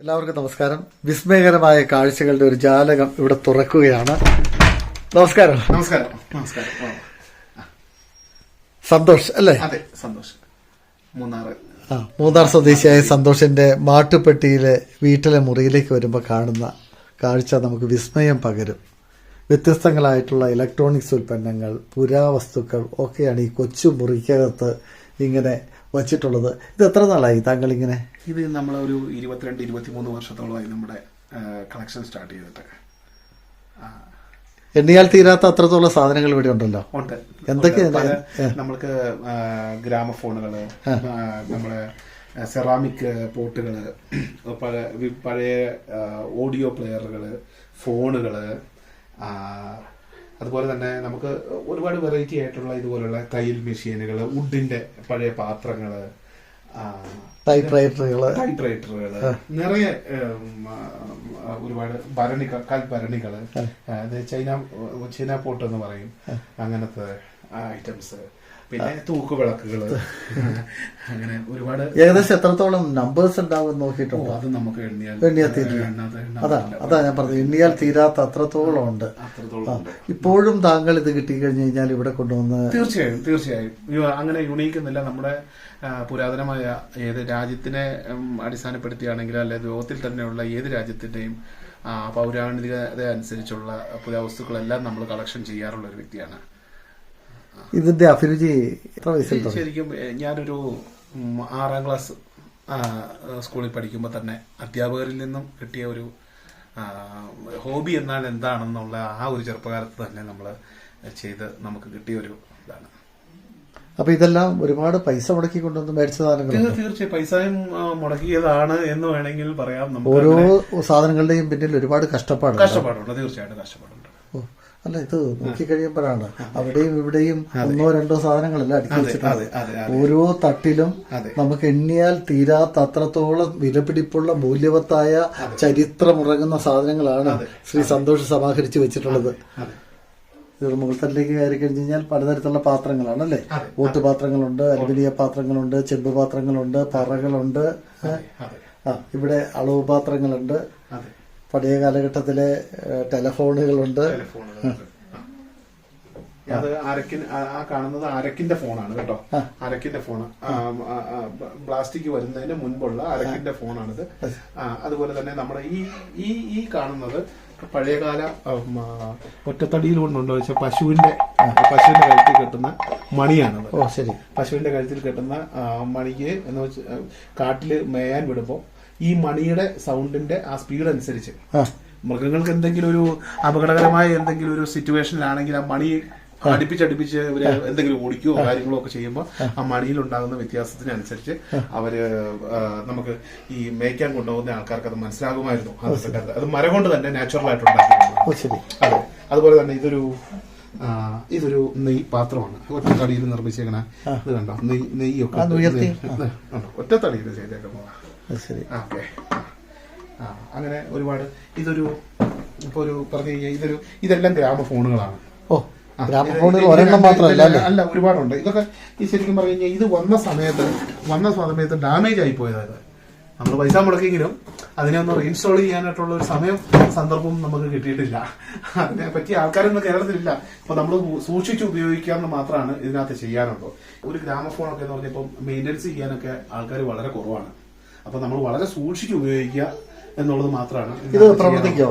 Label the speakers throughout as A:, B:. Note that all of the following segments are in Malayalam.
A: എല്ലാവർക്കും നമസ്കാരം. വിസ്മയകരമായ കാഴ്ചകളുടെ ഒരു ജാലകം ഇവിടെ തുറക്കുകയാണ്. നമസ്കാരം.
B: നമസ്കാരം. നമസ്കാരം.
A: സന്തോഷ് അല്ലേ?
B: അതെ സന്തോഷം. മൂന്നാർ
A: ആ മൂന്നാർ സ്വദേശിയായ സന്തോഷിന്റെ മാട്ടുപ്പെട്ടിയിലെ വീട്ടിലെ മുറിയിലേക്ക് വരുമ്പോൾ കാണുന്ന കാഴ്ച നമുക്ക് വിസ്മയം പകരും. വ്യത്യസ്തങ്ങളായിട്ടുള്ള ഇലക്ട്രോണിക്സ് ഉൽപ്പന്നങ്ങൾ പുരാവസ്തുക്കൾ ഒക്കെയാണ് ഈ കൊച്ചു മുറിക്കകത്ത് ഇങ്ങനെ വച്ചിട്ടുള്ളത്. ഇത് എത്ര നാളായി താങ്കൾ ഇങ്ങനെ
B: ഇത് നമ്മൾ ഒരു ഇരുപത്തിരണ്ട് ഇരുപത്തിമൂന്ന് വർഷത്തോളമായി നമ്മുടെ കളക്ഷൻ സ്റ്റാർട്ട് ചെയ്തിട്ട്.
A: എണ്ണിയാൽ തീരാത്ത അത്രത്തോളം സാധനങ്ങൾ ഇവിടെ ഉണ്ടല്ലോ.
B: ഉണ്ട്. എന്തൊക്കെയാണ് നമ്മൾക്ക് ആ, ഗ്രാമഫോണുകൾ നമ്മളെ സെറാമിക് പോട്ടുകൾ പല പഴയ ഓഡിയോ പ്ലെയറുകൾ ഫോണുകൾ ആ, അതുപോലെ തന്നെ നമുക്ക് ഒരുപാട് വെറൈറ്റി ആയിട്ടുള്ള ഇതുപോലുള്ള തയ്യൽ മെഷീനുകൾ വുഡിന്റെ പഴയ പാത്രങ്ങൾ ആ,
A: ടൈപ്പ് റൈറ്ററുകൾ
B: ടൈപ്പ് റൈറ്ററുകൾ നിറയെ ഒരുപാട് ഭരണി കൽഭരണികൾ അത് ചൈന ചൈന പോട്ട് എന്ന് പറയും അങ്ങനത്തെ ഐറ്റംസ്. പിന്നെ തൂക്കുവിളക്കുകൾ അങ്ങനെ ഒരുപാട്
A: ഏകദേശം എത്രത്തോളം നമ്പേഴ്സ് ഉണ്ടാവും നോക്കിയിട്ടുണ്ടോ?
B: അത് നമുക്ക് എണ്ണിയാൽ
A: അതാ അതാ ഞാൻ പറഞ്ഞത്. എണ്ണിയാൽ തീരാത്ത അത്രത്തോളം ഉണ്ട്. ഇപ്പോഴും താങ്കൾ ഇത് കിട്ടിക്കഴിഞ്ഞു കഴിഞ്ഞാൽ ഇവിടെ കൊണ്ടുവന്ന്
B: തീർച്ചയായും തീർച്ചയായും. അങ്ങനെ യുണീക്ക് എന്നല്ല നമ്മുടെ പുരാതനമായ ഏത് രാജ്യത്തിനെ അടിസ്ഥാനപ്പെടുത്തിയാണെങ്കിൽ അടിസ്ഥാനപ്പെടുത്തിയാണെങ്കിലും അല്ലെ ലോകത്തിൽ തന്നെയുള്ള ഏത് രാജ്യത്തിന്റെയും പൗരാണികത അനുസരിച്ചുള്ള പുരാവസ്തുക്കളെല്ലാം നമ്മൾ കളക്ഷൻ ചെയ്യാറുള്ള ഒരു വ്യക്തിയാണ്.
A: ഇതിന്റെ അഭിരുചി എത്ര വയസ്സിൽ
B: ശരിക്കും ഞാനൊരു ആറാം ക്ലാസ് സ്കൂളിൽ പഠിക്കുമ്പോൾ തന്നെ അധ്യാപകരിൽ നിന്നും കിട്ടിയ ഒരു ഹോബി എന്നാൽ എന്താണെന്നുള്ള ആ ഒരു ചെറുപ്പകാലത്ത് തന്നെ നമ്മൾ ചെയ്ത് നമുക്ക് കിട്ടിയ ഒരു ഇതാണ്.
A: അപ്പൊ ഇതെല്ലാം ഒരുപാട് പൈസ മുടക്കി കൊണ്ടുവന്ന് മേടിച്ച സാധനങ്ങളുണ്ട്
B: തീർ- തീർച്ചയായും പൈസയും മുടക്കിയതാണ് എന്ന് വേണമെങ്കിൽ പറയാം നമുക്ക്
A: ഓരോ സാധനങ്ങളുടെയും പിന്നിൽ ഒരുപാട് കഷ്ടപ്പാടുണ്ട്.
B: കഷ്ടപ്പാടുണ്ട് തീർച്ചയായിട്ടും കഷ്ടപ്പാടുണ്ട്.
A: അല്ല ഇത് നോക്കിക്കഴിയുമ്പോഴാണ്. അവിടെയും ഇവിടെയും ഒന്നോ രണ്ടോ സാധനങ്ങളല്ല അടുക്കി ഓരോ തട്ടിലും നമുക്ക് എണ്ണിയാൽ തീരാത്ത അത്രത്തോളം വിലപിടിപ്പുള്ള മൂല്യവത്തായ ചരിത്രമുറങ്ങുന്ന സാധനങ്ങളാണ് ശ്രീ സന്തോഷ് സമാഹരിച്ച് വെച്ചിട്ടുള്ളത്.
B: അതെ
A: ഇത് മുകൾത്തട്ടിലേക്ക് കയറി കഴിഞ്ഞ് കഴിഞ്ഞാൽ പലതരത്തിലുള്ള പാത്രങ്ങളാണ് അല്ലേ? ഓട്ടുപാത്രങ്ങളുണ്ട് അലുമിനിയ പാത്രങ്ങളുണ്ട് ചെമ്പ് പാത്രങ്ങളുണ്ട് പറകളുണ്ട്? ആ ഇവിടെ അളവ് പാത്രങ്ങളുണ്ട്. പഴയ കാലഘട്ടത്തിലെ ടെലഫോണുകളുണ്ട്.
B: അത് അരക്കിൻ ആ കാണുന്നത് അരക്കിന്റെ ഫോണാണ് കേട്ടോ. അരക്കിന്റെ ഫോൺ പ്ലാസ്റ്റിക് വരുന്നതിന് മുൻപുള്ള അരക്കിന്റെ ഫോണാണിത്. അതുപോലെ തന്നെ നമ്മുടെ ഈ ഈ ഈ കാണുന്നത് പഴയകാല ഒറ്റത്തടിയിൽ കൊണ്ടുണ്ടോ വെച്ചാൽ പശുവിന്റെ പശുവിന്റെ കഴുത്തിൽ കെട്ടുന്ന മണിയാണ്
A: ഓ ശരി.
B: പശുവിന്റെ കഴുത്തിൽ കെട്ടുന്ന മണിക്ക് എന്ന് വെച്ചാൽ കാട്ടിൽ മേയാൻ വിടുമ്പോൾ ഈ മണിയുടെ സൗണ്ടിന്റെ ആ സ്പീഡ് അനുസരിച്ച്. മൃഗങ്ങൾക്ക് എന്തെങ്കിലും ഒരു അപകടകരമായ എന്തെങ്കിലും ഒരു സിറ്റുവേഷനിലാണെങ്കിൽ ആ മണി അടുപ്പിച്ചടുപ്പിച്ച് ഇവർ എന്തെങ്കിലും ഓടിക്കുകയോ കാര്യങ്ങളോ ഒക്കെ ചെയ്യുമ്പോൾ ആ. മണിയിൽ ഉണ്ടാകുന്ന വ്യത്യാസത്തിനനുസരിച്ച് അവർ നമുക്ക് ഈ മേയ്ക്കാൻ കൊണ്ടുപോകുന്ന ആൾക്കാർക്ക് അത് മനസ്സിലാകുമായിരുന്നു. അത് മരം കൊണ്ട് തന്നെ നാച്ചുറൽ ആയിട്ട് ഉണ്ടാക്കിയതാണ്
A: ഓ
B: അതെ. അതുപോലെ തന്നെ ഇതൊരു ഇതൊരു നെയ് പാത്രമാണ്. ഒറ്റത്തടിയിൽ നിർമ്മിച്ചേക്കണ ഇത് കണ്ടോ? നെയ് നെയ്യൊക്കെ ഒറ്റത്തടിയിൽ ചെയ്തേക്കുന്നതാണ്
A: ശരി.
B: ഓക്കെ. ആ അങ്ങനെ ഒരുപാട് ഇതൊരു ഇപ്പൊ ഒരു പറഞ്ഞു കഴിഞ്ഞാൽ ഇതൊരു ഇതെല്ലാം ഗ്രാമഫോണുകളാണ്
A: ഓ ഗ്രാമഫോണുകൾ ഒരെണ്ണം മാത്രമല്ല അല്ലേ?
B: ഒരുപാടുണ്ട്. ഇതൊക്കെ ഈ ശരിക്കും പറഞ്ഞു കഴിഞ്ഞാൽ ഇത് വന്ന സമയത്ത് വന്ന സമയത്ത് ഡാമേജ് ആയി പോയതായത് നമ്മൾ പൈസ മുടക്കിയെങ്കിലും അതിനെ ഒന്ന് റീഇൻസ്റ്റാൾ ചെയ്യാനായിട്ടുള്ള ഒരു സമയം സന്ദർഭം നമുക്ക് കിട്ടിയിട്ടില്ല. അതിനെ പറ്റി ആൾക്കാരൊന്നും കേരളത്തിലില്ല. അപ്പൊ നമ്മൾ സൂക്ഷിച്ച് ഉപയോഗിക്കാന്ന് മാത്രമാണ് ഇതിനകത്ത് ചെയ്യാനുള്ളൂ ഒരു ഗ്രാമഫോണൊക്കെ എന്ന് പറഞ്ഞപ്പോൾ മെയിന്റനൻസ് ചെയ്യാനൊക്കെ ആൾക്കാർ വളരെ കുറവാണ്. അപ്പൊ നമ്മൾ വളരെ സൂക്ഷിച്ച് ഉപയോഗിക്കുക എന്നുള്ളത് മാത്രമാണ്
A: ഇത് പ്രവർത്തിക്കോ?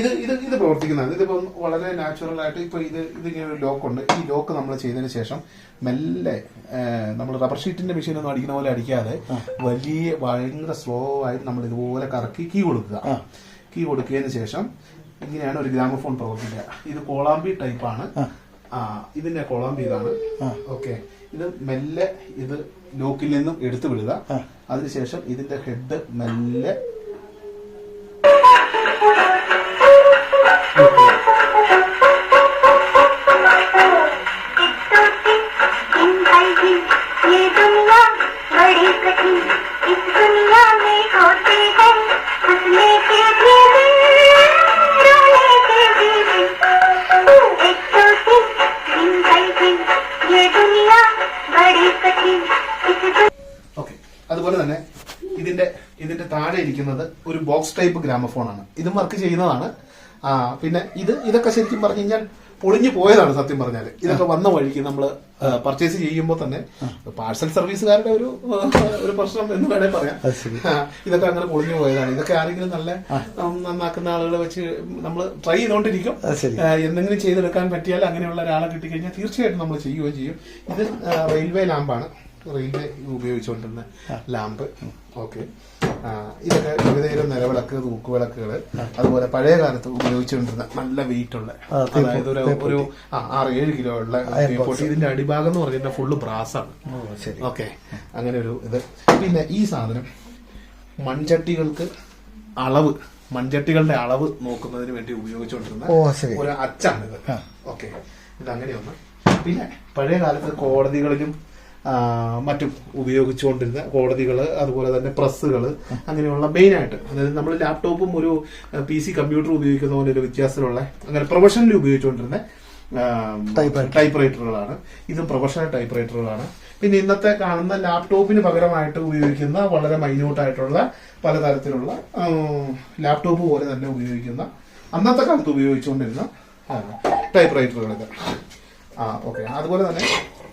B: ഇത് ഇത് ഇത് പ്രവർത്തിക്കുന്നതാണ്. ഇതിപ്പം വളരെ നാച്ചുറൽ ആയിട്ട് ഇപ്പൊ ഇത് ഇതിങ്ങനെ ഒരു ലോക്ക് ഉണ്ട്. ഈ ലോക്ക് നമ്മൾ ചെയ്തതിന് ശേഷം മെല്ലെ നമ്മൾ റബ്ബർ ഷീറ്റിന്റെ മെഷീൻ ഒന്നും അടിക്കുന്ന പോലെ അടിക്കാതെ വലിയ ഭയങ്കര സ്ലോ ആയിട്ട് നമ്മൾ ഇതുപോലെ കറക്കി കീ കൊടുക്കുക. കീ കൊടുക്കിയതിന് ശേഷം ഇങ്ങനെയാണ് ഒരു ഗ്രാമഫോൺ പ്രവർത്തിക്കുക. ഇത് കോളാമ്പി ടൈപ്പാണ് ആ. ഇതിന്റെ കോളാമ്പി ഇതാണ്. ഓക്കെ ഇത് മെല്ലെ ഇത് ലോക്കിൽ നിന്നും എടുത്തു വിടുക. അതിനുശേഷം ഇതിന്റെ ഹെഡ് മെല്ലെ താഴെ ഇരിക്കുന്നത് ഒരു ബോക്സ് ടൈപ്പ് ഗ്രാമഫോൺ ആണ്. ഇതും വർക്ക് ചെയ്യുന്നതാണ്. ആ പിന്നെ ഇത് ഇതൊക്കെ ശരിക്കും പറഞ്ഞു കഴിഞ്ഞാൽ പൊളിഞ്ഞു പോയതാണ് സത്യം പറഞ്ഞാൽ. ഇതൊക്കെ വന്ന വഴിക്ക് നമ്മൾ പർച്ചേസ് ചെയ്യുമ്പോൾ തന്നെ പാഴ്സൽ സർവീസുകാരുടെ ഒരു ഒരു പ്രശ്നം എന്ന് വേണേ പറയാം. ഇതൊക്കെ അങ്ങനെ പൊളിഞ്ഞു പോയതാണ്. ഇതൊക്കെ ആരെങ്കിലും നല്ല നന്നാക്കുന്ന ആളുകളെ വെച്ച് നമ്മൾ ട്രൈ ചെയ്തുകൊണ്ടിരിക്കും. എന്തെങ്കിലും ചെയ്തെടുക്കാൻ പറ്റിയാൽ അങ്ങനെയുള്ള ഒരാളെ കിട്ടിക്കഴിഞ്ഞാൽ തീർച്ചയായിട്ടും നമ്മൾ ചെയ്യുകയും ചെയ്യും. ഇത് റെയിൽവേ ലാമ്പാണ് റെയിൽവേ ഉപയോഗിച്ചുകൊണ്ടിരുന്ന ലാമ്പ് ഓക്കെ ഇതൊക്കെ വിവിധതരം നിലവിളക്ക് തൂക്കുവിളക്കുകൾ അതുപോലെ പഴയ കാലത്ത് ഉപയോഗിച്ചുകൊണ്ടിരുന്ന നല്ല വെയിറ്റ് ഉള്ള അതായത് ഒരു ആറ് ഏഴ് കിലോ ഉള്ള. ഇതിന്റെ അടിഭാഗം എന്ന് പറഞ്ഞാൽ ഫുള്ള് ബ്രാസാണ്
A: ആണ്.
B: ഓക്കെ. അങ്ങനെ ഒരു ഇത്. പിന്നെ ഈ സാധനം മൺചട്ടികൾക്ക് അളവ് മൺചട്ടികളുടെ അളവ് നോക്കുന്നതിന് വേണ്ടി ഉപയോഗിച്ചുകൊണ്ടിരുന്ന ഒരു അച്ചാണിത് ഓക്കെ. ഇത് അങ്ങനെയൊന്ന്. പിന്നെ പഴയ കാലത്ത് കോടതികളിലും മറ്റും ഉപയോഗിച്ചുകൊണ്ടിരുന്ന കോടതികൾ അതുപോലെ തന്നെ പ്രസ്സുകൾ അങ്ങനെയുള്ള മെയിനായിട്ട്. അതായത് നമ്മൾ ലാപ്ടോപ്പും ഒരു പി സി കമ്പ്യൂട്ടർ ഉപയോഗിക്കുന്ന പോലെ ഒരു വ്യത്യാസത്തിലുള്ള അങ്ങനെ പ്രൊഫഷണലി ഉപയോഗിച്ചുകൊണ്ടിരുന്ന. ടൈപ്പ് റൈറ്ററുകളാണ് ഇതും പ്രൊഫഷണൽ ടൈപ്പ് റൈറ്ററുകളാണ് പിന്നെ ഇന്നത്തെ കാണുന്ന ലാപ്ടോപ്പിന് പകരമായിട്ട് ഉപയോഗിക്കുന്ന വളരെ മൈന്യൂട്ടായിട്ടുള്ള പലതരത്തിലുള്ള ലാപ്ടോപ്പ് പോലെ തന്നെ ഉപയോഗിക്കുന്ന അന്നത്തെ കാലത്ത് ഉപയോഗിച്ചുകൊണ്ടിരുന്ന ടൈപ്പ് റൈറ്ററുകളൊക്കെ ആ ഓക്കെ. അതുപോലെ തന്നെ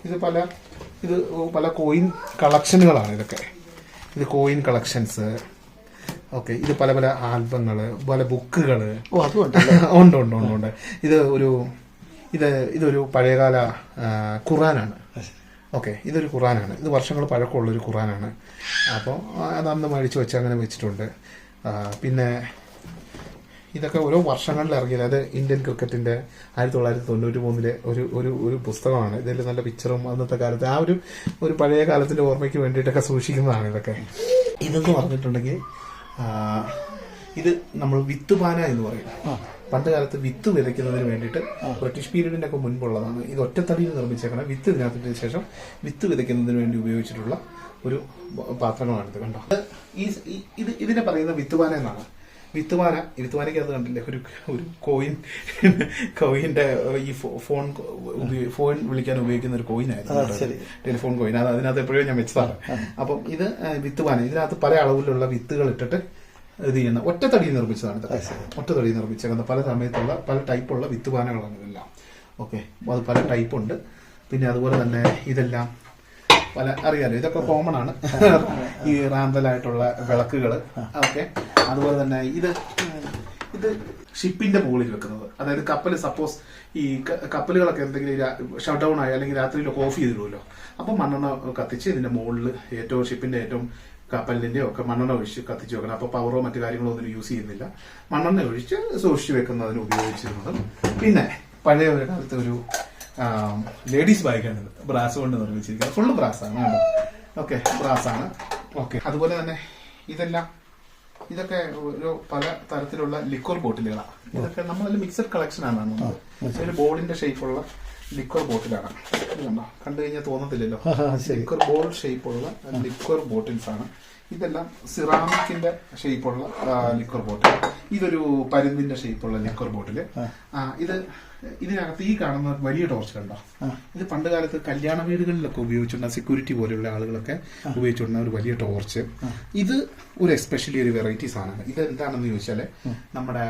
B: ഇത് പല ഇത് പല കോയിൻ കളക്ഷനുകളാണ് ഇതൊക്കെ. ഇത് കോയിൻ കളക്ഷൻസ് ഓക്കെ ഇത് പല പല ആൽബങ്ങൾ പല
A: ബുക്കുകൾ
B: ഉണ്ട് ഉണ്ട് ഉണ്ട് ഉണ്ട്. ഇത് ഒരു ഇത് ഇതൊരു പഴയകാല ഖുറാനാണ് ഓക്കെ ഇതൊരു ഖുറാനാണ് ഇത് വർഷങ്ങൾ പഴക്കമുള്ളൊരു ഖുറാനാണ് അപ്പോൾ അത് അന്ന് മേടിച്ച് വെച്ച് അങ്ങനെ വെച്ചിട്ടുണ്ട്. പിന്നെ ഇതൊക്കെ ഓരോ വർഷങ്ങളിൽ ഇറങ്ങിയത്. അത് ഇന്ത്യൻ ക്രിക്കറ്റിന്റെ ആയിരത്തി തൊള്ളായിരത്തി തൊണ്ണൂറ്റി മൂന്നിലെ ഒരു ഒരു ഒരു പുസ്തകമാണ്. ഇതിൽ നല്ല പിക്ചറും അന്നത്തെ കാലത്ത് ആ ഒരു ഒരു പഴയ കാലത്തിന്റെ ഓർമ്മയ്ക്ക് വേണ്ടിയിട്ടൊക്കെ സൂക്ഷിക്കുന്നതാണ് ഇതൊക്കെ. ഇതെന്ന് പറഞ്ഞിട്ടുണ്ടെങ്കിൽ ഇത് നമ്മൾ വിത്തുപാന എന്ന് പറയും. പണ്ട് കാലത്ത് വിത്ത് വിതയ്ക്കുന്നതിന് വേണ്ടിയിട്ട് ബ്രിട്ടീഷ് പീരീഡിന്റെ ഒക്കെ മുൻപുള്ളതാണ്. ഇത് ഒറ്റത്തടിയിൽ നിർമ്മിച്ചേക്കണം വിത്ത് ഇതിനകത്തിന് ശേഷം വിത്ത് വിതയ്ക്കുന്നതിന് വേണ്ടി ഉപയോഗിച്ചിട്ടുള്ള ഒരു പാത്രങ്ങളാണിത് കണ്ടോ? ഇത് ഈ ഈ- ഇത് ഇതിനെ പറയുന്ന വിത്തുപാന എന്നാണ്. വിത്തുപാന ഈ വിത്തുപാനയ്ക്ക് അത് കണ്ടില്ലേ? ഒരു ഒരു കോയിൻ കോയിന്റെ ഈ ഫോൺ ഫോൺ വിളിക്കാൻ ഉപയോഗിക്കുന്ന ഒരു കോയിൻ ആയിരുന്നു. ടെലിഫോൺ കോയിൻ അത് അതിനകത്ത് എപ്പോഴും ഞാൻ വെച്ചതാണ്. അപ്പം ഇത് ആ, വിത്തുപാന ഇതിനകത്ത് പല അളവിലുള്ള വിത്തുകൾ ഇട്ടിട്ട് ഇത് ചെയ്യുന്ന ഒറ്റത്തടി നിർമ്മിച്ചതാണ് ഒറ്റത്തടി നിർമ്മിച്ചേക്കുന്ന പല സമയത്തുള്ള പല ടൈപ്പുള്ള വിത്തുപാനകളാണ് ഇതെല്ലാം. ഓക്കെ അത് പല ടൈപ്പുണ്ട് പിന്നെ അതുപോലെ തന്നെ ഇതെല്ലാം പല അറിയാലോ ഇതൊക്കെ കോമൺ ആണ്. ഈ റാന്തലായിട്ടുള്ള വിളക്കുകൾ ഓക്കെ. അതുപോലെ തന്നെ ഇത് ഇത് ഷിപ്പിന്റെ മുകളിൽ വെക്കുന്നത്. അതായത് കപ്പൽ സപ്പോസ് ഈ കപ്പലുകളൊക്കെ എന്തെങ്കിലും ഷട്ട് ഡൗൺ ആയി അല്ലെങ്കിൽ രാത്രിയിലൊക്കെ ഓഫ് ചെയ്തിടുമല്ലോ അപ്പൊ മണ്ണെണ്ണ കത്തിച്ച് ഇതിന്റെ മുകളിൽ ഏറ്റവും ഷിപ്പിന്റെ ഏറ്റവും കപ്പലിന്റെ ഒക്കെ മണ്ണെണ്ണ ഒഴിച്ച് കത്തിച്ച് വെക്കണം. അപ്പൊ പവറോ മറ്റു കാര്യങ്ങളോ ഒന്നും യൂസ് ചെയ്യുന്നില്ല. മണ്ണെണ്ണ ഒഴിച്ച് സൂക്ഷിച്ച് വെക്കുന്നതിന് ഉപയോഗിച്ചിരുന്നത്. പിന്നെ പഴയ ഒരു കാലത്ത് ഒരു ലേഡീസ് ബാഗാണിത് ബ്രാസ് കൊണ്ട് നിർമ്മിച്ചിരിക്കുന്നത്. ഫുള്ള് ബ്രാസ് ആണ് കേട്ടോ. ഓക്കെ ബ്രാസ് ആണ്. ഓക്കെ അതുപോലെ തന്നെ ഇതെല്ലാം ഇതൊക്കെ ഒരു പല തരത്തിലുള്ള ലിക്വർ ബോട്ടിലുകളാണ് ഇതൊക്കെ നമ്മളൊരു മിക്സഡ് കളക്ഷൻ ആണ് ഒരു ബോളിന്റെ ഷേപ്പുള്ള ലിക്വർ ബോട്ടിലാണ് കണ്ടോ കണ്ടു കഴിഞ്ഞാൽ തോന്നത്തില്ലല്ലോ. ലിക്വർ ബോൾ ഷേപ്പുള്ള ലിക്വർ ബോട്ടിൽസ് ആണ്. ഇതെല്ലാം സിറാമിക്കിന്റെ ഷേപ്പുള്ള ലിക്വർ ബോട്ടിൽ ഇതൊരു പരുന്തിന്റെ ഷേപ്പുള്ള ലിക്വർ ബോട്ടിൽ ഇത് ഇതിനകത്ത് ഈ കാണുന്ന വലിയ ടോർച്ച് കണ്ടോ? ഇത് പണ്ട് കാലത്ത് കല്യാണ വീടുകളിലൊക്കെ ഉപയോഗിച്ചിരുന്ന സെക്യൂരിറ്റി പോലെയുള്ള ആളുകളൊക്കെ ഉപയോഗിച്ചിരുന്ന ഒരു വലിയ ടോർച്ച് ഇത് ഒരു എസ്പെഷ്യലി ഒരു വെറൈറ്റി സാധനമാണ്. ഇത് എന്താണെന്ന് ചോദിച്ചാൽ നമ്മുടെ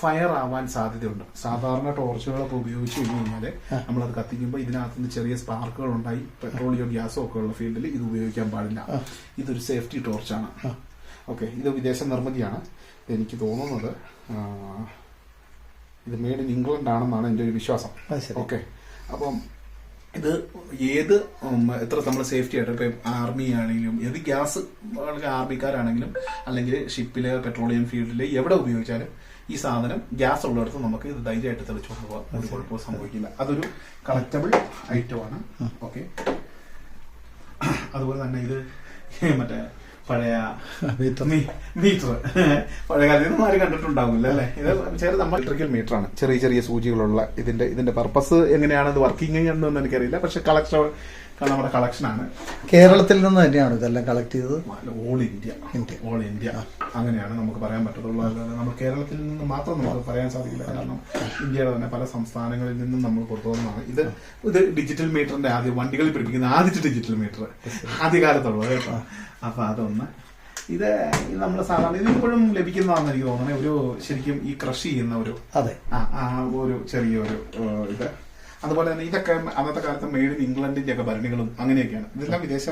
B: ഫയർ ആവാൻ സാധ്യതയുണ്ട്. സാധാരണ ടോർച്ചുകളൊക്കെ ഉപയോഗിച്ച് കഴിഞ്ഞ് കഴിഞ്ഞാൽ നമ്മളത് കത്തിക്കുമ്പോൾ ഇതിനകത്ത് നിന്ന് ചെറിയ സ്പാർക്കുകൾ ഉണ്ടായി പെട്രോളിയോ ഗ്യാസോ ഒക്കെ ഉള്ള ഫീൽഡിൽ ഇത് ഉപയോഗിക്കാൻ പാടില്ല. ഇതൊരു സേഫ്റ്റി ടോർച്ചാണ്. ഓക്കെ ഇത് വിദേശ നിർമ്മിതിയാണ്. എനിക്ക് തോന്നുന്നത് ഇത് മെയ്ഡ് ഇൻ ഇംഗ്ലണ്ട് ആണെന്നാണ് എന്റെ ഒരു വിശ്വാസം. ഓക്കെ അപ്പം ഇത് ഏത് എത്ര നമ്മൾ സേഫ്റ്റി ആയിട്ട് ഇപ്പം ആർമി ആണെങ്കിലും ഏത് ഗ്യാസ് ആർമിക്കാരാണെങ്കിലും അല്ലെങ്കിൽ ഷിപ്പിലെ പെട്രോളിയം ഫീൽഡിൽ എവിടെ ഉപയോഗിച്ചാലും ഈ സാധനം ഗ്യാസ് ഉള്ളിടത്ത് നമുക്ക് ഇത് ധൈര്യമായിട്ട് തെളിച്ചുകൊണ്ട് പോകാം ഒരു കുഴപ്പവും സംഭവിക്കില്ല. അതൊരു കളക്റ്റബിൾ ഐറ്റമാണ് ഓക്കെ അതുപോലെ തന്നെ ഇത് മറ്റേ പഴയ
A: മീറ്റർ.
B: പഴയ കാലത്ത് ഇതൊന്നും ആരും കണ്ടിട്ടുണ്ടാവില്ല അല്ലെ? ഇത് ചെറിയ നമ്മൾ ഇലക്ട്രിക്കൽ മീറ്റർ ആണ്. ചെറിയ ചെറിയ സൂചികളുള്ള ഇതിന്റെ ഇതിന്റെ പർപ്പസ് എങ്ങനെയാണ് ഇത് വർക്കിംഗ് എന്നൊന്നും എനിക്കറിയില്ല. പക്ഷെ കളക്ഷൻ നമ്മുടെ കളക്ഷൻ ആണ്.
A: കേരളത്തിൽ നിന്ന് തന്നെയാണ് ഇതെല്ലാം കളക്ട് ചെയ്തത്?
B: All India
A: India.
B: All India അങ്ങനെയാണ് നമുക്ക് പറയാൻ പറ്റത്തുള്ളൂ. അല്ലാതെ നമ്മൾ കേരളത്തിൽ നിന്ന് മാത്രം നമുക്ക് പറയാൻ സാധിക്കില്ല. കാരണം ഇന്ത്യയുടെ തന്നെ പല സംസ്ഥാനങ്ങളിൽ നിന്നും നമ്മൾ കൊണ്ടുപോകുന്നതാണ് ഇത് ഇത് ഡിജിറ്റൽ മീറ്ററിന്റെ ആദ്യം വണ്ടികളിൽ പിടിപ്പിക്കുന്ന ആദ്യത്തെ ഡിജിറ്റൽ മീറ്റർ ആദ്യകാലത്തുള്ളത് കേട്ടോ. അപ്പൊ അതൊന്ന് ഇത് നമ്മൾ സാധാരണ ഇത് ഇപ്പോഴും ലഭിക്കുന്നതാണെന്ന് എനിക്ക് തോന്നുന്നത്. ഒരു ശരിക്കും ഈ കൃഷി ചെയ്യുന്ന ഒരു
A: അതെ.
B: ആ ഒരു ചെറിയൊരു ഇത്. അതുപോലെ തന്നെ ഇതൊക്കെ അന്നത്തെ കാലത്ത് മെയ്ഡ് ഇൻ ഇംഗ്ലണ്ടിന്റെ ഒക്കെ ഭരണികളും അങ്ങനെയൊക്കെയാണ്. ഇതെല്ലാം വിദേശ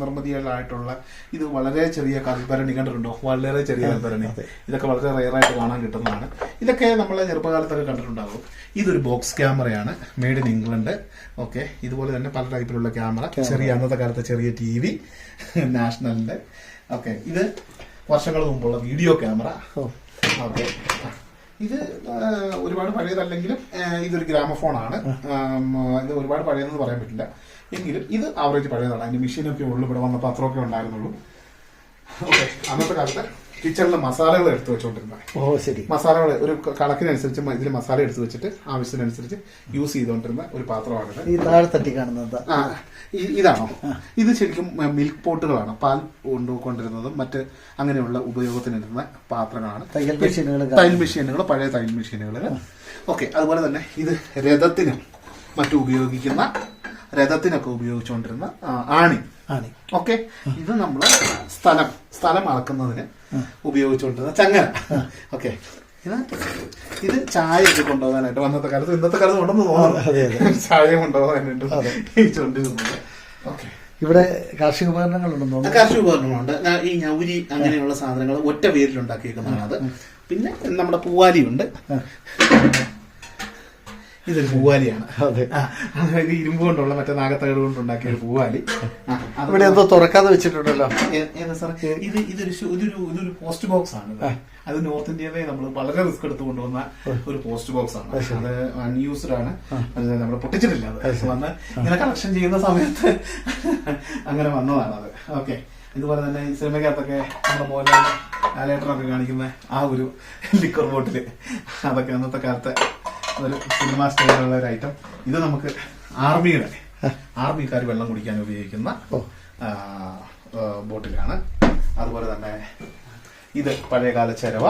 B: നിർമ്മിതികളായിട്ടുള്ള ഇത് വളരെ ചെറിയ കൽഭരണി കണ്ടിട്ടുണ്ടോ? വളരെ ചെറിയ കൽഭരണി ഇതൊക്കെ വളരെ റയറായിട്ട് കാണാൻ കിട്ടുന്നതാണ്. ഇതൊക്കെ നമ്മൾ ചെറുപ്പകാലത്തൊക്കെ കണ്ടിട്ടുണ്ടാകും. ഇതൊരു ബോക്സ് ക്യാമറയാണ് മെയ്ഡ് ഇൻ ഇംഗ്ലണ്ട് ഓക്കെ ഇതുപോലെ തന്നെ പല ടൈപ്പിലുള്ള ക്യാമറ ചെറിയ അന്നത്തെ കാലത്തെ ചെറിയ ടി വി നാഷണലിന്റെ ഓക്കെ ഇത് വർഷങ്ങൾ മുമ്പുള്ള വീഡിയോ ക്യാമറ ഓക്കെ ഇത് ഒരുപാട് പഴയതല്ലെങ്കിലും ഇതൊരു ഗ്രാമഫോണാണ്. ഇത് ഒരുപാട് പഴയതെന്ന് പറയാൻ പറ്റില്ല. എങ്കിലും ഇത് ആവറേജ് പഴയതാണ്. അതിന്റെ മെഷീനൊക്കെ ഉള്ളു. ഇവിടെ വന്നപ്പോൾ അത്രയൊക്കെ ഉണ്ടായിരുന്നുള്ളൂ. ഓക്കെ അന്നത്തെ കാലത്ത് കിച്ചണിലെ മസാലകൾ എടുത്തു വെച്ചുകൊണ്ടിരുന്നത്
A: ഓ ശരി.
B: മസാലകൾ ഒരു കണക്കിനനുസരിച്ച് ഇതിൽ മസാല എടുത്തു വെച്ചിട്ട് ആവശ്യത്തിനനുസരിച്ച് യൂസ് ചെയ്തുകൊണ്ടിരുന്ന ഒരു പാത്രമാണ്
A: ഈ താഴെ തട്ടി കാണുന്നത്.
B: ആ ഇതാണോ? ഇത് ശരിക്കും മിൽക്ക് പോട്ടുകളാണ് പാൽ കൊണ്ടുകൊണ്ടിരുന്നതും മറ്റ് അങ്ങനെയുള്ള ഉപയോഗത്തിനിരുന്ന പാത്രങ്ങളാണ്.
A: തയ്യൽ മെഷീനുകൾ
B: തയ്യൽ മെഷീനുകൾ പഴയ തയ്യൽ മെഷീനുകൾ ഓക്കെ അതുപോലെ തന്നെ ഇത് രഥത്തിനും മറ്റു ഉപയോഗിക്കുന്ന രഥത്തിനൊക്കെ ഉപയോഗിച്ചുകൊണ്ടിരുന്ന ആണി ആണി.
A: ആണ്.
B: ഓക്കെ ഇത് നമ്മൾ സ്ഥലം സ്ഥലം അളക്കുന്നതിന് ഉപയോഗിച്ചുകൊണ്ടിരുന്ന ചങ്ങല. ഓക്കെ. ഇത് ചായ ഒക്കെ കൊണ്ടുപോകാനായിട്ട് അന്നത്തെ കാലത്ത് ഇന്നത്തെ കാലത്ത് ഉണ്ടെന്ന്
A: അതെ,
B: തോന്നുന്നു ചായ കൊണ്ടുപോകാനായിട്ട് ഉപയോഗിച്ചുകൊണ്ടിരുന്നത്. ഓക്കെ.
A: ഇവിടെ കാർഷിക ഉപകരണങ്ങളുണ്ടെന്ന് തോന്നുന്നു.
B: കാർഷിക ഉപകരണങ്ങളുണ്ട്. ഈ ഞൗരി അങ്ങനെയുള്ള സാധനങ്ങൾ ഒറ്റ പേരിൽ ഉണ്ടാക്കിയേക്കുന്നതാണ് അത് പിന്നെ നമ്മുടെ പൂവാലിയുണ്ട്. ഇതൊരു പൂവാലിയാണ്. അതായത് ഇരുമ്പ് കൊണ്ടുള്ള മറ്റേ നാഗത്തകട് കൊണ്ടുണ്ടാക്കിയ ഒരു പൂവാലി.
A: ഇവിടെ എന്തോ തുറക്കാതെ വെച്ചിട്ടുണ്ടല്ലോ.
B: ഇത് ഇതൊരു ഇതൊരു ഇതൊരു പോസ്റ്റ് ബോക്സ് ആണ് അത് നോർത്ത് ഇന്ത്യയിലെ നമ്മൾ വളരെ റിസ്ക് എടുത്ത് കൊണ്ടുവന്ന ഒരു പോസ്റ്റ് ബോക്സ് ആണ്. അത് അൺയൂസ്ഡ് ആണ്. നമ്മൾ പൊട്ടിച്ചിട്ടില്ല അത്. വന്ന് ഇങ്ങനെ കളക്ഷൻ ചെയ്യുന്ന സമയത്ത് അങ്ങനെ വന്നതാണ് അത്. ഓക്കെ ഇതുപോലെ തന്നെ ഈ സിനിമയ്ക്കകത്തൊക്കെ നമ്മുടെ മോഹൻലാൽ ലാലേട്ടനൊക്കെ കാണിക്കുന്ന ആ ഒരു ലിക്കർ ബോട്ടിൽ അതൊക്കെ അന്നത്തെ കാലത്തെ ഒരു സിനിമ സ്റ്റൈലുള്ള ഒരു ഐറ്റം ഇത് നമുക്ക് ആർമിയുടെ ആർമിക്കാർ വെള്ളം കുടിക്കാൻ ഉപയോഗിക്കുന്ന ബോട്ടിലാണ്. അതുപോലെ തന്നെ ഇത് പഴയകാല ചിരവ.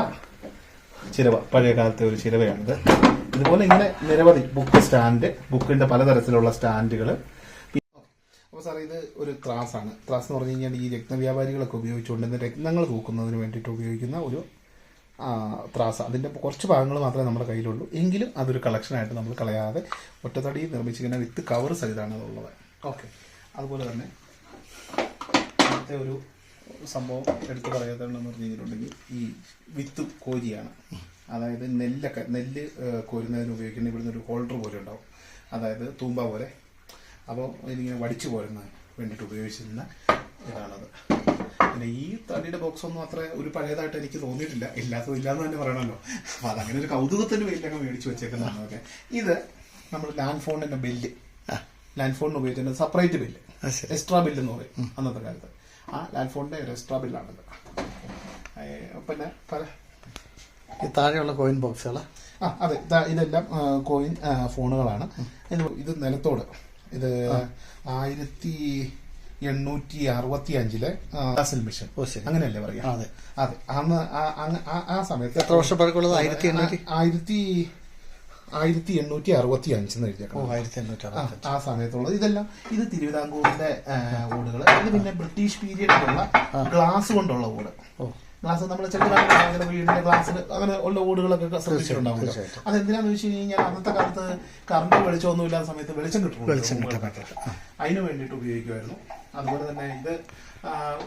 B: ചിരവ പഴയകാലത്തെ ഒരു ചിരവയാണിത്. ഇതുപോലെ ഇങ്ങനെ നിരവധി ബുക്ക് സ്റ്റാൻഡ് ബുക്കിന്റെ പലതരത്തിലുള്ള സ്റ്റാൻഡുകൾ അപ്പോൾ സാർ ഇത് ഒരു ത്രാസ് ആണ്. ത്രാസ് എന്ന് പറഞ്ഞു കഴിഞ്ഞാൽ ഈ രത്നവ്യാപാരികളൊക്കെ ഉപയോഗിച്ചുകൊണ്ടിരുന്ന രത്നങ്ങൾ തൂക്കുന്നതിന് വേണ്ടിയിട്ട് ഉപയോഗിക്കുന്ന ഒരു ത്രാസ്. അതിന്റെ കുറച്ച് ഭാഗങ്ങൾ മാത്രമേ നമ്മുടെ കയ്യിലുള്ളൂ. എങ്കിലും അതൊരു കളക്ഷനായിട്ട് നമ്മൾ കളയാതെ ഒറ്റത്തടി നിർമ്മിച്ചിരിക്കുന്ന വിത്ത് കവർ സഹിതമാണ് അതുള്ളത് ഓക്കെ. അതുപോലെ തന്നെ അടുത്ത ഒരു സംഭവം എടുത്തു പറയാത്തതെന്ന് പറഞ്ഞു കഴിഞ്ഞിട്ടുണ്ടെങ്കിൽ ഈ വിത്ത് കോരിയാണ്. അതായത് നെല്ലൊക്കെ നെല്ല് കോരുന്നതിന് ഉപയോഗിക്കുന്ന ഇവിടുന്ന് ഒരു ഹോൾഡർ പോലെ ഉണ്ടാവും. അതായത് തൂമ്പ പോലെ. അപ്പോൾ ഇതിങ്ങനെ വടിച്ചു പോരുന്ന വേണ്ടിയിട്ട് ഉപയോഗിച്ചിരുന്ന ഇതാണത്. പിന്നെ ഈ തടിയുടെ ബോക്സ് ഒന്നും അത്ര ഒരു പഴയതായിട്ട് എനിക്ക് തോന്നിയിട്ടില്ല. ഇല്ലാത്തത് ഇല്ലാന്ന് തന്നെ പറയണമല്ലോ. അപ്പൊ അതങ്ങനെ ഒരു കൗതുകത്തിന് അങ്ങ് മേടിച്ചു വെച്ചേക്കുന്നതാണ് അതൊക്കെ ഇത് നമ്മൾ ലാൻഡ് ഫോണിന്റെ ബില്ല് ലാൻഡ് ഫോണിന് ഉപയോഗിച്ചിട്ട് സെപ്പറേറ്റ് ബില്ല് എക്സ്ട്രാ ബില്ല് എന്ന് പറയും അന്നത്തെ കാലത്ത്. ആ ലാൻഡ് ഫോണിന്റെ ഒരു എക്സ്ട്രാ ബില്ലാണത് പിന്നെ പല
A: താഴെയുള്ള കോയിൻ ബോക്സുകൾ
B: ആ അതെ. ഇതെല്ലാം കോയിൻ ഫോണുകളാണ് ഇത് ഇത് നിലത്തോട്. ഇത് ആയിരത്തി എണ്ണൂറ്റി അറുപത്തി അഞ്ചിലെ ഹാസൽ മിഷൻ. അങ്ങനെയല്ലേ പറയാ?
A: അതെ.
B: അതെ. അന്ന് ആ- സമയത്ത്
A: എത്ര വർഷം പഴക്കമുള്ളത് ആയിരത്തി എണ്ണൂറ്റി?
B: ആയിരത്തി ആയിരത്തി എണ്ണൂറ്റി അറുപത്തി അഞ്ചെന്ന്
A: ഓ
B: എഴുതിയേക്കണം
A: ആയിരത്തി എണ്ണൂറ്റി
B: ആ, സമയത്തുള്ളത്. ഇതെല്ലാം ഇത് തിരുവിതാംകൂറിന്റെ ഓടുകൾ ഇത് പിന്നെ ബ്രിട്ടീഷ് പീരിയഡിലുള്ള ഗ്ലാസ് കൊണ്ടുള്ള ഓട് ഗ്ലാസ് നമ്മൾ ചെറുതായിട്ട് വീടിന്റെ ഗ്ലാസ്സിൽ അങ്ങനെ ഉള്ള ഓടുകളൊക്കെ ശ്രദ്ധിച്ചിട്ടുണ്ടാവും
A: അത്
B: അതെന്തിനാന്ന് വെച്ച് കഴിഞ്ഞാൽ അന്നത്തെ കാലത്ത് കറണ്ട് വെളിച്ചമൊന്നും ഇല്ലാത്ത സമയത്ത് വെളിച്ചം കിട്ടും.
A: വെളിച്ചം.
B: അതിന് വേണ്ടിയിട്ട് ഉപയോഗിക്കുമായിരുന്നു. അതുപോലെ തന്നെ ഇത്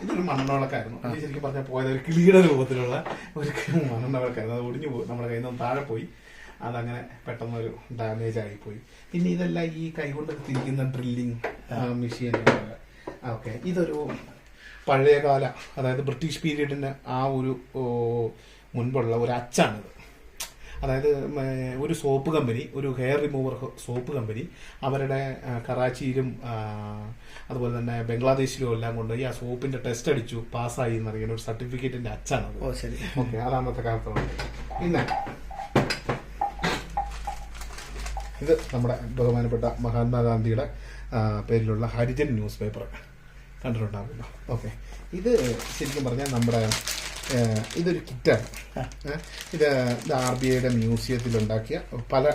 B: ഇതൊരു മണ്ണെണ്ണവിളക്കായിരുന്നു ഇത് ശരിക്കും പറഞ്ഞാൽ പോയത് ഒരു കിളിയുടെ രൂപത്തിലുള്ള ഒരു മണ്ണെണ്ണവിളക്കായിരുന്നു അത് ഒടിഞ്ഞു പോയി. നമ്മുടെ കയ്യിൽ നിന്ന് താഴെ പോയി. അതങ്ങനെ പെട്ടെന്നൊരു ഡാമേജ് ആയിപ്പോയി. പിന്നെ ഇതെല്ലാം ഈ കൈകൊണ്ട് തിരിക്കുന്ന ഡ്രില്ലിങ് മെഷീൻ ഓക്കെ ഇതൊരു പഴയകാല അതായത് ബ്രിട്ടീഷ് പീരീഡിന് ആ ഒരു മുൻപുള്ള ഒരു അച്ചാണിത്. അതായത് ഒരു സോപ്പ് കമ്പനി ഒരു ഹെയർ റിമൂവർ സോപ്പ് കമ്പനി അവരുടെ കറാച്ചിയിലും അതുപോലെ തന്നെ ബംഗ്ലാദേശിലും എല്ലാം ഈ ആ സോപ്പിന്റെ ടെസ്റ്റ് അടിച്ചു പാസ്സായി എന്നറിയുന്ന ഒരു സർട്ടിഫിക്കറ്റിന്റെ
A: ശരി.
B: ഓക്കെ അത് അന്നത്തെ കാലത്തുള്ളത് പിന്നെ ഇത് നമ്മുടെ ബഹുമാനപ്പെട്ട മഹാത്മാഗാന്ധിയുടെ പേരിലുള്ള ഹരിജൻ ന്യൂസ് പേപ്പർ. കണ്ടിട്ടുണ്ടാവില്ല ഓക്കെ ഇത് ശരിക്കും പറഞ്ഞാൽ നമ്മുടെ ഇതൊരു കിറ്റാണ്. ഇത് ഇത് ആർ ബി ഐയുടെ മ്യൂസിയത്തിൽ ഉണ്ടാക്കിയ പല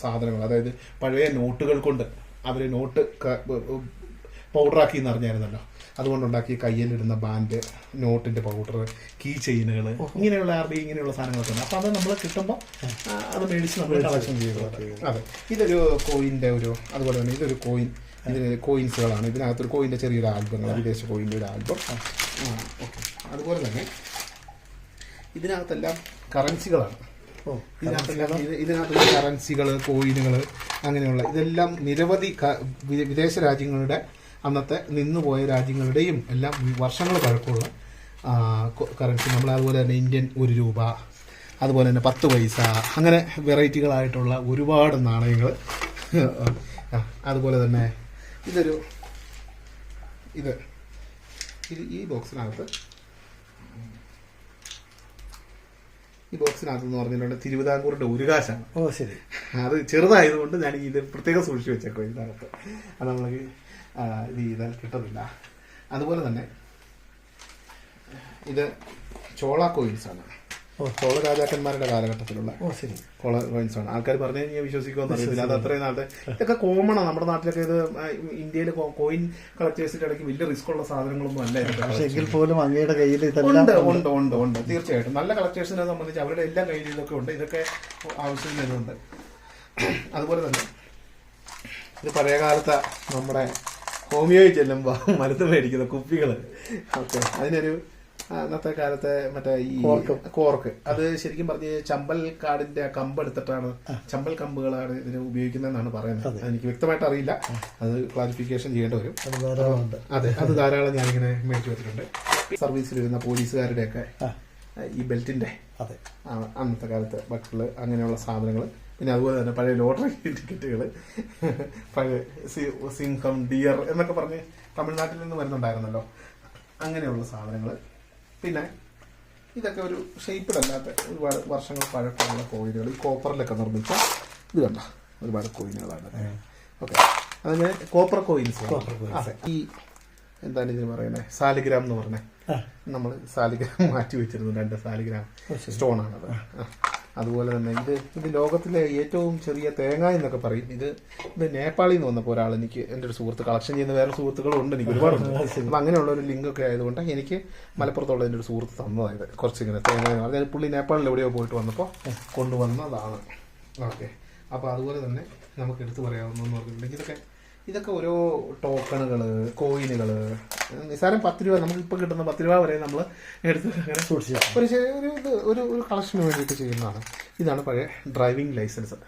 B: സാധനങ്ങൾ. അതായത് പഴയ നോട്ടുകൾ കൊണ്ട് അവർ നോട്ട് പൗഡറാക്കി എന്ന് അറിഞ്ഞായിരുന്നല്ലോ. അതുകൊണ്ടുണ്ടാക്കിയ കയ്യിലിടുന്ന ബാൻഡ് നോട്ടിന്റെ പൗഡർ കീ ചെയിനുകൾ ഇങ്ങനെയുള്ള ആർ ബി ഇങ്ങനെയുള്ള സാധനങ്ങളൊക്കെ ഉണ്ട്. അപ്പൊ അത് നമ്മൾ കിട്ടുമ്പോൾ അത് മേടിച്ച് നമ്മൾ കളക്ഷൻ ചെയ്തത് അതെ. ഇതൊരു കോയിന്റെ ഒരു അതുപോലെ തന്നെ ഇതൊരു കോയിൻ. ഇതിന് കോയിൻസുകളാണ് ഇതിനകത്തൊരു കോയിന്റെ ചെറിയൊരു ആൽബങ്ങൾ വിദേശ കോയിന്റെ ഒരു ആൽബം ഓക്കെ അതുപോലെ തന്നെ ഇതിനകത്തെല്ലാം കറൻസികളാണ്
A: ഓ
B: ഇതിനകത്തെല്ലാം ഇതിനകത്തുള്ള ഇതിനകത്ത് കറൻസികൾ കോയിനുകൾ അങ്ങനെയുള്ള ഇതെല്ലാം നിരവധി വിദേശ രാജ്യങ്ങളുടെ അന്നത്തെ നിന്നുപോയ രാജ്യങ്ങളുടെയും എല്ലാം വർഷങ്ങൾ പഴക്കമുള്ള കറൻസി നമ്മൾ അതുപോലെ തന്നെ ഇന്ത്യൻ ഒരു രൂപ അതുപോലെ തന്നെ പത്ത് പൈസ അങ്ങനെ വെറൈറ്റികളായിട്ടുള്ള ഒരുപാട് നാണയങ്ങൾ അതുപോലെ തന്നെ ഇതൊരു ഇത്. ഇത് ഈ ബോക്സിനകത്ത് ഈ ബോക്സിനകത്ത് എന്ന് പറഞ്ഞിട്ടുണ്ട് തിരുവിതാംകൂറിന്റെ ഒരു കാശാണ്
A: ഓ ശരി.
B: അത് ചെറുതായതുകൊണ്ട് ഞാൻ ഇത് പ്രത്യേകം സൂക്ഷിച്ചു വെച്ചേക്കോ ഇതിനകത്ത്. അത് നമ്മൾക്ക് ആ, ഇത് ചെയ്താൽ കിട്ടുന്നില്ല. അതുപോലെ തന്നെ ഇത് ചോള കോയിൻസ് ആണ്. ചോള രാജാക്കന്മാരുടെ കാലഘട്ടത്തിലുള്ള
A: ഓ ശരി.
B: കോള കോയിൻസ് ആണ്. ആൾക്കാർ പറഞ്ഞു ഞാൻ വിശ്വസിക്കുമെന്ന് അറിയത്തില്ല അത് അത്രയും നാളത്തെ ഇതൊക്കെ കോമൺ ആണ്. നമ്മുടെ നാട്ടിലൊക്കെ ഇത് ഇന്ത്യയിൽ കോയിൻ കളക്ടേഴ്സിന്റെ ഇടയ്ക്ക് വലിയ റിസ്ക് ഉള്ള സാധനങ്ങളൊന്നും അല്ല
A: പക്ഷേ എങ്കിൽ പോലും അങ്ങയുടെ കയ്യിൽ
B: ഉണ്ട് ഉണ്ട്. ഉണ്ട് ഉണ്ട് തീർച്ചയായിട്ടും. നല്ല കളക്ടേഴ്സിനെ സംബന്ധിച്ച് അവരുടെ എല്ലാ കയ്യിൽ ഇതൊക്കെ ഉണ്ട്. ഇതൊക്കെ ആവശ്യം വരുന്നുണ്ട്. അതുപോലെ തന്നെ ഇത് പഴയ കാലത്ത് നമ്മുടെ ഹോമിയോയിൽ ചെല്ലുമ്പോൾ മരുന്ന് മേടിക്കുന്ന കുപ്പികൾ ഓക്കെ. അതിനൊരു അന്നത്തെ കാലത്തെ മറ്റേ ഈ
A: കോർക്ക്.
B: കോർക്ക്. അത് ശരിക്കും പറഞ്ഞ് ചമ്പൽ കാടിന്റെ കമ്പ് എടുത്തിട്ടാണ് ചമ്പൽ കമ്പുകളാണ് ഇതിന് ഉപയോഗിക്കുന്നതെന്നാണ് പറയുന്നത്. എനിക്ക് വ്യക്തമായിട്ട് അറിയില്ല. അത് ക്ലാരിഫിക്കേഷൻ ചെയ്യേണ്ടി വരും.
A: അതെ
B: അത് ധാരാളം ഞാനിങ്ങനെ മേടിച്ചു വെച്ചിട്ടുണ്ട്. സർവീസിൽ വരുന്ന പോലീസുകാരുടെയൊക്കെ
A: ഒക്കെ
B: ഈ ബെൽറ്റിന്റെ അന്നത്തെ കാലത്ത് ബട്ടിൽ അങ്ങനെയുള്ള സാധനങ്ങൾ പിന്നെ അതുപോലെ തന്നെ പഴയ ലോട്ടറി ടിക്കറ്റുകൾ പഴയ സിംഹം ഡിയർ എന്നൊക്കെ പറഞ്ഞ് തമിഴ്നാട്ടിൽ നിന്ന് വരുന്നുണ്ടായിരുന്നല്ലോ. അങ്ങനെയുള്ള സാധനങ്ങൾ പിന്നെ ഇതൊക്കെ ഒരു ഷേപ്പിലല്ലാത്ത ഒരുപാട് വർഷങ്ങൾ പഴക്കമുള്ള കോയിനുകൾ. ഈ കോപ്പറിലൊക്കെ നിർമ്മിച്ച ഇത് കണ്ട ഒരുപാട് കോയിനുകളാണ്. ഓക്കെ. അതിന് കോപ്പർ കോയിൻസ്
A: അതെ.
B: ഈ എന്താണ് ഇതിന് പറയുന്നത് സാലിഗ്രാം എന്ന് പറഞ്ഞേ. നമ്മൾ സാലിഗ്രാം മാറ്റി വെച്ചിരുന്നു രണ്ട് സാലിഗ്രാം സ്റ്റോൺ ആണത്. അതുപോലെ തന്നെ ഇത് ഇത് ലോകത്തിലെ ഏറ്റവും ചെറിയ തേങ്ങ എന്നൊക്കെ പറയും. ഇത് ഇത് നേപ്പാളിൽ നിന്ന് വന്നപ്പോൾ ഒരാൾ എനിക്ക് എന്റെ ഒരു സുഹൃത്ത് കളക്ഷൻ ചെയ്യുന്ന വേറെ സുഹൃത്തുക്കളും ഉണ്ട്. എനിക്ക് ഒരുപാടുണ്ട് അപ്പം അങ്ങനെയുള്ള ഒരു ലിങ്ക് ഒക്കെ ആയതുകൊണ്ട് എനിക്ക് മലപ്പുറത്തുള്ള എന്റെ ഒരു സുഹൃത്ത് തന്നതായത്. കുറച്ചിങ്ങനെ തേങ്ങ എന്ന് പറഞ്ഞാൽ പുള്ളി നേപ്പാളിൽ എവിടെയോ പോയിട്ട് വന്നപ്പോൾ കൊണ്ടുവന്നതാണ്. ഓക്കെ. അപ്പോൾ അതുപോലെ തന്നെ നമുക്ക് എടുത്തു പറയാവുന്നതെന്ന് പറഞ്ഞിട്ടുണ്ടെങ്കിൽ ഇതൊക്കെ ഇതൊക്കെ ഓരോ ടോക്കണുകൾ കോയിനുകൾ നിസാരം പത്ത് രൂപ നമുക്ക് ഇപ്പോൾ കിട്ടുന്ന പത്ത് രൂപ വരെ നമ്മൾ എടുത്ത് അങ്ങനെ
A: സൂക്ഷിച്ചു
B: ഒരു ഒരു ഇത് ഒരു ഒരു കളക്ഷന് വേണ്ടിയിട്ട് ചെയ്യുന്നതാണ്. ഇതാണ് പഴയ driving licence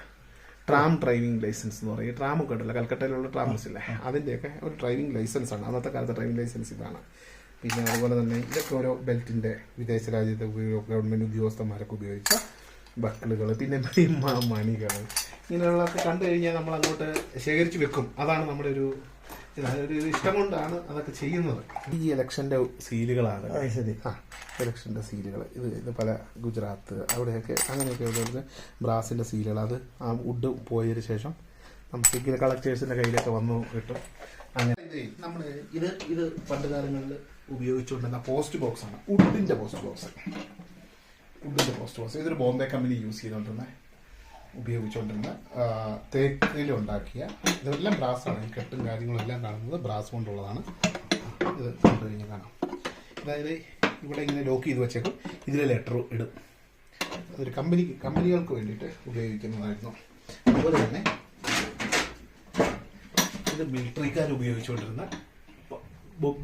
B: tram driving licence എന്ന് പറയും. ട്രാം ഒക്കെ ഉണ്ടല്ലോ കൽക്കട്ടയിലുള്ള ട്രാംസ് ഇല്ലേ? അതിന്റെയൊക്കെ ഒരു ഡ്രൈവിംഗ് ലൈസൻസ് ആണ്. അന്നത്തെ കാലത്തെ ഡ്രൈവിംഗ് ലൈസൻസ് ഇതാണ്. പിന്നെ അതുപോലെ തന്നെ ഇതൊക്കെ ഓരോ ബെൽറ്റിന്റെ വിദേശ രാജ്യത്തെ ഉപയോഗ ഗവൺമെന്റ് ഉദ്യോഗസ്ഥന്മാരൊക്കെ ഉപയോഗിച്ച ബക്കിളുകൾ പിന്നെ മണികൾ ഇങ്ങനെയുള്ളതൊക്കെ കണ്ടു കഴിഞ്ഞാൽ നമ്മൾ അങ്ങോട്ട് ശേഖരിച്ച് വെക്കും. അതാണ് നമ്മുടെ ഒരു ഒരു ഇഷ്ടം കൊണ്ടാണ് അതൊക്കെ ചെയ്യുന്നത്. ഈ ഇലക്ഷന്റെ സീലുകളാണ്.
A: ശരി.
B: ആ ഇലക്ഷന്റെ സീലുകൾ ഇത് ഇത് പല ഗുജറാത്ത് അവിടെയൊക്കെ അങ്ങനെയൊക്കെ ഉള്ളത് ബ്രാസിന്റെ സീലുകൾ. അത് ആ വുഡ് പോയതിനു ശേഷം നമുക്ക് ഇങ്ങനെ കളക്ടേഴ്സിന്റെ കയ്യിലൊക്കെ വന്നു കിട്ടും. അങ്ങനെ നമ്മൾ ഇത് ഇത് പണ്ട് കാലങ്ങളിൽ ഉപയോഗിച്ചുകൊണ്ടിരുന്ന പോസ്റ്റ് ബോക്സ് ആണ് വുഡിന്റെ പോസ്റ്റ് ബോക്സ്. വുഡിന്റെ പോസ്റ്റ് ബോക്സ്. ഇതൊരു ബോംബെ കമ്പനി യൂസ് ചെയ്തുകൊണ്ടിരുന്ന. ഉപയോഗിച്ചുകൊണ്ടിരുന്ന തേക്കയിൽ ഉണ്ടാക്കിയ ഇതെല്ലാം ബ്രാസ്സാണ് ഈ കെട്ടും കാര്യങ്ങളും എല്ലാം കാണുന്നത് ബ്രാസ് കൊണ്ടുള്ളതാണ്. ഇത് കണ്ടു കഴിഞ്ഞാൽ കാണാം. അതായത് ഇവിടെ ഇങ്ങനെ ലോക്ക് ചെയ്ത് വെച്ചേക്കും. ഇതിൽ ലെറ്റർ ഇടും. അതൊരു കമ്പനിക്ക് കമ്പനികൾക്ക് വേണ്ടിയിട്ട് ഉപയോഗിക്കുന്നതായിരുന്നു. അതുപോലെ തന്നെ ഇത് മിലിറ്ററിക്കാർ ഉപയോഗിച്ചുകൊണ്ടിരുന്ന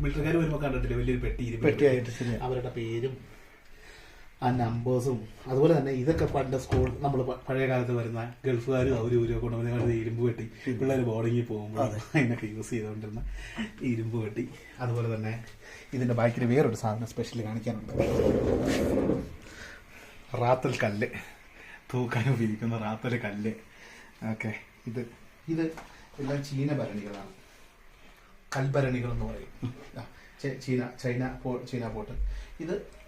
B: മിലിറ്ററിക്കാർ വരുമ്പോൾ കണ്ടിട്ടില്ല? വലിയൊരു പെട്ടി
A: പെട്ടിയായിട്ട്
B: അവരുടെ പേരും ആ നമ്പേഴ്സും അതുപോലെ തന്നെ ഇതൊക്കെ പണ്ട് സ്കൂൾ നമ്മൾ പഴയ കാലത്ത് വരുന്ന ഗൾഫുകാരും അവരും ഇവരും കൊണ്ടുവന്ന ഇരുമ്പ് വെട്ടി. പിള്ളേർ ബോർഡിങ്ങിൽ പോകുമ്പോൾ അതിനൊക്കെ യൂസ് ചെയ്തുകൊണ്ടിരുന്ന ഇരുമ്പ് വെട്ടി. അതുപോലെ തന്നെ ഇതിന്റെ ബാക്കിൽ വേറൊരു സാധനം സ്പെഷ്യൽ കാണിക്കാനുണ്ട്. റാത്തൽ കല്ല്. തൂക്കാൻ ഉപയോഗിക്കുന്ന റാത്തൽ കല്ല്. ഓക്കെ ഇത് ഇത് എല്ലാം ചീന ഭരണികളാണ്. കൽഭരണികൾ എന്ന് പറയും. ചൈന ചീന ചൈന പോ ചീന പോട്ട്. ഇത്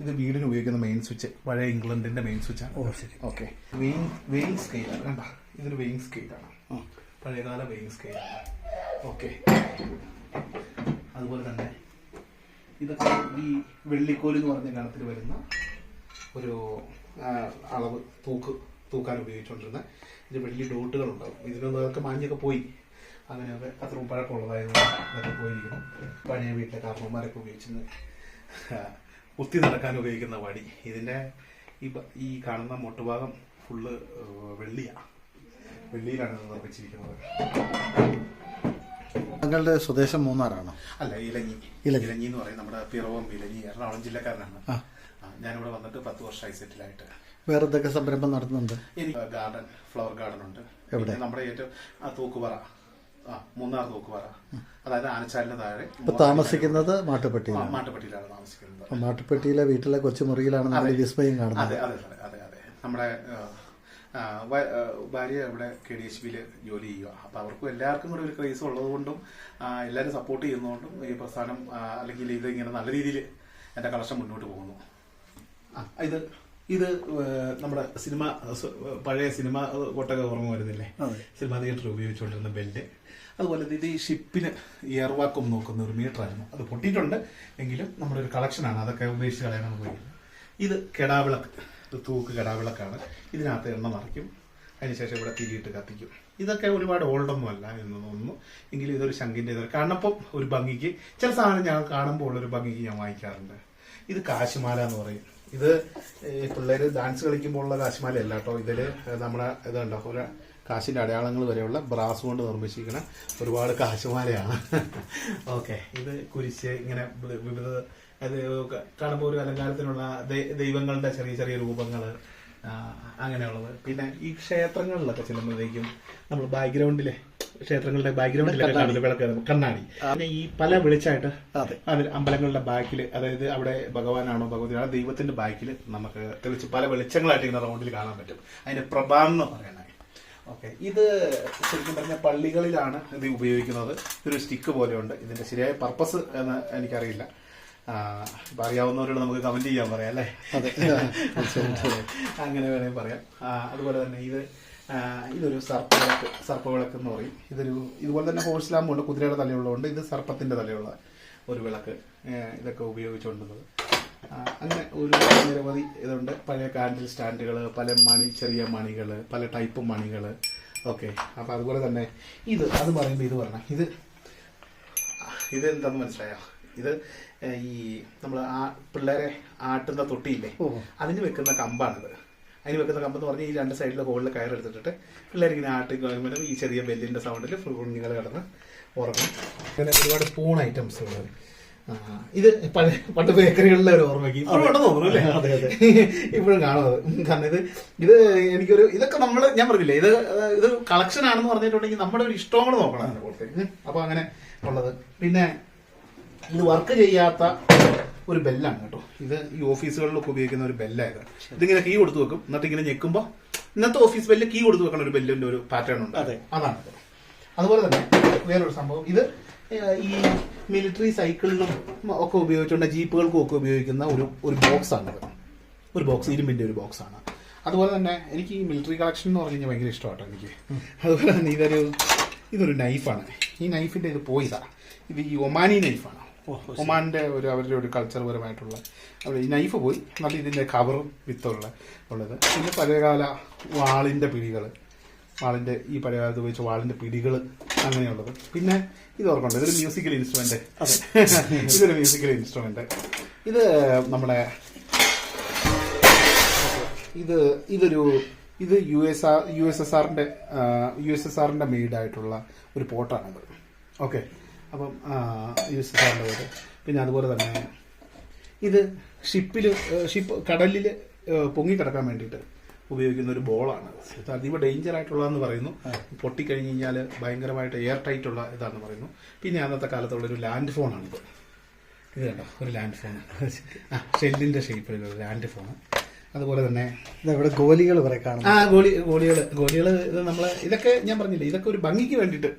B: ഇത് വീടിന് ഉപയോഗിക്കുന്ന മെയിൻ സ്വിച്ച് പഴയ ഇംഗ്ലണ്ടിന്റെ മെയിൻ സ്വിച്ച് ആണ്.
A: ഓ ശരി.
B: ഓക്കെ വെയിങ് വെയിങ് സ്കെയിലാണ് കണ്ട? ഇതൊരു വെയിങ് സ്കെയിലാണ് പഴയകാല വെയിങ് സ്കെയിലാണ് ഓക്കെ അതുപോലെ തന്നെ ഇതൊക്കെ ഈ വെള്ളിക്കോൽ എന്ന് പറഞ്ഞ ഗണത്തിൽ വരുന്ന ഒരു അളവ് തൂക്ക് തൂക്കാൻ ഉപയോഗിച്ചുകൊണ്ടിരുന്ന ഇത് വെള്ളി ഡോട്ടുകൾ ഉണ്ടാവും. ഇതിനൊന്നും അതൊക്കെ മാഞ്ഞൊക്കെ പോയി. അങ്ങനെയൊക്കെ അത്രയും പഴക്കമുള്ളതായത് അതൊക്കെ പോയിരിക്കുന്നു. പഴയ വീട്ടിലെ കാർമ്മന്മാരൊക്കെ ഉപയോഗിച്ചിരുന്ന ആ, കുത്തി നടക്കാൻ ഉപയോഗിക്കുന്ന വടി. ഇതിന്റെ ഈ കാണുന്ന മൊട്ടുഭാഗം ഫുള്ള് വെള്ളിയാണ് വെള്ളിയിലാണ് ഇത് നിർമ്മിച്ചിരിക്കുന്നത്.
A: താങ്കളുടെ സ്വദേശം മൂന്നാറാണോ?
B: അല്ല ഇലഞ്ഞി.
A: ഇലഞ്ഞി.
B: ഇലങ്ങി എന്ന് പറയും നമ്മുടെ പിറവം ഇലഞ്ഞി എറണാകുളം ജില്ലക്കാരനാണ്. ഞാനിവിടെ വന്നിട്ട് പത്ത് വർഷമായി സെറ്റിലായിട്ട്.
A: വേറെ എന്തൊക്കെ സംരംഭം നടത്തുന്നുണ്ട്?
B: എനിക്ക് ഗാർഡൻ ഫ്ലവർ ഗാർഡൻ ഉണ്ട്
A: എവിടെ?
B: നമ്മുടെ ഏറ്റവും തൂക്കുപറ. മൂന്നാർ തൂക്കുപറ. അതായത് ആനച്ചാലിന് താഴെ
A: ഇപ്പൊ താമസിക്കുന്നത് മാട്ടുപ്പെട്ടിയിലാണ്.
B: മാട്ടുപ്പെട്ടിയിലാണ് താമസിക്കുന്നത്.
A: മാട്ടുപ്പെട്ടിയിലെ വീട്ടിലെ കൊച്ചുമുറിയിലാണ് നമ്മൾ വിസ്മയം കാണുന്നത്.
B: അതെ അതെ അതെ അതെ അതെ. നമ്മുടെ ഭാര്യ ഇവിടെ കെ ഡി എച്ച് ബിയിൽ ജോലി ചെയ്യുക. അപ്പൊ അവർക്കും എല്ലാവർക്കും കൂടെ ഒരു ക്രൈസ് ഉള്ളതുകൊണ്ടും എല്ലാവരും സപ്പോർട്ട് ചെയ്യുന്നതുകൊണ്ടും ഈ പ്രസ്ഥാനം അല്ലെങ്കിൽ ഇത് ഇങ്ങനെ നല്ല രീതിയിൽ എന്റെ കളക്ഷൻ മുന്നോട്ട് പോകുന്നു. ഇത് ഇത് നമ്മുടെ സിനിമ പഴയ സിനിമ കൊട്ടൊക്കെ ഓർമ്മ വരുന്നില്ലേ. സിനിമ തിയേറ്റർ ഉപയോഗിച്ചുകൊണ്ടിരുന്ന ബെല്ല് അതുപോലെ ഇത് ഈ ഷിപ്പിന് ഇയർവാക്കും നോക്കുന്ന ഒരു മീറ്റർ ആയിരുന്നു അത് പൊട്ടിയിട്ടുണ്ട്. എങ്കിലും നമ്മുടെ ഒരു കളക്ഷനാണ് അതൊക്കെ ഉപേക്ഷിച്ച് കളയാനാണ് പോയി ഇത് കെടാവിളക്ക്. തൂക്ക് കെടാവിളക്കാണ്. ഇതിനകത്ത് എണ്ണ നിറയ്ക്കും. അതിനുശേഷം ഇവിടെ തിരിയിട്ട് കത്തിക്കും. ഇതൊക്കെ ഒരുപാട് ഓൾഡൊന്നും അല്ല എന്ന് തോന്നുന്നു. എങ്കിലും ഇതൊരു ശങ്കിന്റെ ഇതൊരു കാണപ്പം ഒരു ഭംഗിക്ക്. ചില സാധനം ഞാൻ കാണുമ്പോൾ ഉള്ളൊരു ഭംഗിക്ക് ഞാൻ വാങ്ങിക്കാറുണ്ട്. ഇത് കാശുമാല എന്ന് പറയും. ഇത് പിള്ളേർ ഡാൻസ് കളിക്കുമ്പോൾ ഉള്ള കാശിമാല അല്ല കേട്ടോ ഇതിൽ നമ്മുടെ ഇതുണ്ടോ ഒരു കാശിന്റെ അടയാളങ്ങൾ വരെയുള്ള ബ്രാസ് കൊണ്ട് നിർമ്മിച്ചിരിക്കുന്ന ഒരുപാട് കാശുമാലയാണ് ഓക്കെ ഇത് കുരിശ് ഇങ്ങനെ വിവിധ അത് കാണുമ്പോൾ ഒരു അലങ്കാരത്തിനുള്ള ദൈവങ്ങളുടെ ചെറിയ ചെറിയ രൂപങ്ങൾ അങ്ങനെയുള്ളത്. പിന്നെ ഈ ക്ഷേത്രങ്ങളിലൊക്കെ ചെല്ലുമ്പോഴത്തേക്കും നമ്മൾ ബാക്ക്ഗ്രൗണ്ടിലെ ക്ഷേത്രങ്ങളുടെ ബാക്ക്ഗ്രൗണ്ടിലെ വിളക്ക് കണ്ണാടി. പിന്നെ ഈ പല വെളിച്ചായിട്ട്
A: അതെ.
B: അതിൽ അമ്പലങ്ങളുടെ ബാക്കിൽ അതായത് അവിടെ ഭഗവാനാണോ ഭഗവതിയാണോ ദൈവത്തിന്റെ ബാക്കിൽ നമുക്ക് തെളിച്ച് പല വെളിച്ചങ്ങളായിട്ട് ഇങ്ങനെ റൗണ്ടിൽ കാണാൻ പറ്റും. അതിന്റെ പ്രഭാന്ന് പറയണേ ഓക്കെ. ഇത് ശരിക്കും പറഞ്ഞ പള്ളികളിലാണ് ഇത് ഉപയോഗിക്കുന്നത്. ഇതൊരു സ്റ്റിക്ക് പോലെയുണ്ട്. ഇതിന്റെ ശരിയായ പർപ്പസ് എന്ന് എനിക്കറിയില്ല. അറിയാവുന്നവരോട് നമുക്ക് കമന്റ് ചെയ്യാൻ പറയാം അല്ലേ?
A: അതെ.
B: അങ്ങനെ വേണമെങ്കിൽ പറയാം. അതുപോലെ തന്നെ ഇത് ഇതൊരു സർപ്പവിളക്ക് സർപ്പവിളക്ക് എന്ന് പറയും. ഇതൊരു ഇതുപോലെ തന്നെ ഹോഴ്സ് ലാമ്പുണ്ട് കുതിരയുടെ തലയുള്ളതുകൊണ്ട് ഇത് സർപ്പത്തിന്റെ തലയുള്ള ഒരു വിളക്ക് ഇതൊക്കെ ഉപയോഗിച്ചുകൊണ്ടുള്ളത്. അങ്ങനെ ഒരു നിരവധി ഇതുണ്ട്. പഴയ കാൻഡിൽ സ്റ്റാൻഡുകൾ പല മണി ചെറിയ മണികൾ പല ടൈപ്പ് മണികൾ ഓക്കെ അപ്പോൾ അതുപോലെ തന്നെ ഇത് അത് പറയുമ്പോൾ ഇത് പറഞ്ഞ ഇത് ഇത് എന്താന്ന് മനസ്സിലായോ? ഇത് ഈ നമ്മൾ ആ പിള്ളേരെ ആട്ടുന്ന തൊട്ടിയില്ലേ. അതിന് വെക്കുന്ന കമ്പാണിത്. അതിന് വെക്കുന്ന കമ്പ് എന്ന് പറഞ്ഞാൽ ഈ രണ്ട് സൈഡിലെ ഹോളിൽ കയറെടുത്തിട്ട് പിള്ളേർ ഇങ്ങനെ ആട്ടി കഴിയുമ്പോൾ ഈ ചെറിയ ബെല്ലിന്റെ സൗണ്ടിൽ ഫുൾ കുഞ്ഞുങ്ങൾ കിടന്ന് ഉറങ്ങും. അങ്ങനെ ഒരുപാട് പൂൺ ഐറ്റംസ് ഉള്ളത് ഇത് പണ്ട് ബേക്കറികളിലെ ഒരു ഓർമ്മയ്ക്ക്. ഇപ്പോഴും ഉണ്ടെന്ന് അല്ലേ?
A: അതെ, അതെ.
B: ഇപ്പോഴും കാണുന്നത്. കാരണം ഇത് ഇത് എനിക്കൊരു ഇതൊക്കെ നമ്മൾ ഞാൻ പറഞ്ഞില്ലേ ഇത് ഇത് കളക്ഷൻ ആണെന്ന് പറഞ്ഞിട്ടുണ്ടെങ്കിൽ നമ്മുടെ ഒരു ഇഷ്ടം കൂടെ നോക്കണം അപ്പൊ അങ്ങനെ ഉള്ളത്. പിന്നെ ഇത് വർക്ക് ചെയ്യാത്ത ഒരു ബെല്ലാണ് കേട്ടോ. ഇത് ഈ ഓഫീസുകളിലൊക്കെ ഉപയോഗിക്കുന്ന ഒരു ബെല്ലായത് ഇതിങ്ങനെ കീ കൊടുത്തു വെക്കും. എന്നിട്ട് ഇങ്ങനെ ഞെക്കുമ്പോൾ ഇന്നത്തെ ഓഫീസ് ബെല്ല് കീ കൊടുത്തു വെക്കണ ഒരു ബെല്ലിന്റെ ഒരു പാറ്റേൺ ഉണ്ട്.
A: അതെ.
B: അതാണ്. അതുപോലെ തന്നെ വേറൊരു സംഭവം. ഇത് ഈ മിലിറ്ററി സൈക്കിളിനും ഒക്കെ ഉപയോഗിച്ചുകൊണ്ട് ജീപ്പുകൾക്കും ഒക്കെ ഉപയോഗിക്കുന്ന ഒരു ഒരു ബോക്സ് ആണിത് ഒരു ബോക്സ് ഇരുമ്പിന്റെ ഒരു ബോക്സ് ആണ്. അതുപോലെ തന്നെ എനിക്ക് ഈ മിലിറ്ററി കളക്ഷൻ എന്ന് പറഞ്ഞു കഴിഞ്ഞാൽ ഭയങ്കര ഇഷ്ടമാട്ടോ എനിക്ക്. അതുപോലെ തന്നെ ഇതൊരു ഇതൊരു നൈഫാണ് ഈ നൈഫിന്റെ ഇത് പോയിതാ ഇത് ഈ ഒമാനി നൈഫാണ് ഒമാന്റെ ഒരു അവരുടെ ഒരു കൾച്ചർ പരമായിട്ടുള്ള അവിടെ ഈ നൈഫ് പോയി. നല്ല ഇതിന്റെ കവറും വിത്തുള്ള ഉള്ളത്. പിന്നെ പഴയകാല വാളിന്റെ പിടികൾ വാളിന്റെ ഈ പഴയ കാലത്ത് ഉപയോഗിച്ച വാളിന്റെ പിടികൾ അങ്ങനെയുള്ളത്. പിന്നെ ഇത് ഓർക്കുന്നുണ്ട് ഇതൊരു മ്യൂസിക്കൽ ഇൻസ്ട്രുമെന്റ് ഇതൊരു മ്യൂസിക്കൽ ഇൻസ്ട്രുമെന്റ് ഇത് നമ്മുടെ ഇത് ഇതൊരു ഇത് U S R U S S ആറിന്റെ യു എസ് എസ് ആറിന്റെ മെയ്ഡ് ആയിട്ടുള്ള ഒരു പോട്ടാണത് ഓക്കെ അപ്പം യു എസ് എസ് ആറിന്റെ പോട്ട്. പിന്നെ അതുപോലെ തന്നെ ഇത് ഷിപ്പിൽ ഷിപ്പ് കടലിൽ പൊങ്ങിക്കിടക്കാൻ വേണ്ടിയിട്ട് ഉപയോഗിക്കുന്ന ഒരു ബോളാണ്. അതീവ ഡേഞ്ചർ ആയിട്ടുള്ളതെന്ന് പറയുന്നു. പൊട്ടിക്കഴിഞ്ഞ് കഴിഞ്ഞാൽ ഭയങ്കരമായിട്ട് എയർ ടൈറ്റ് ഉള്ള ഇതാണെന്ന് പറയുന്നു. പിന്നെ അന്നത്തെ കാലത്തുള്ള ഒരു ലാൻഡ് ഫോണാണിത് ഇത് കണ്ടോ? ഒരു ലാൻഡ് ഫോൺ ആ ഷെല്ലിന്റെ ഷേപ്പിലുള്ള ഒരു ലാൻഡ് ഫോൺ അതുപോലെ തന്നെ
A: ഇവിടെ ഗോലികൾ കുറെ കാണും
B: ആ ഗോളി ഗോലികൾ ഗോലികൾ ഇത് നമ്മൾ ഇതൊക്കെ ഞാൻ പറഞ്ഞില്ലേ ഇതൊക്കെ ഒരു ഭംഗിക്ക് വേണ്ടിയിട്ട്.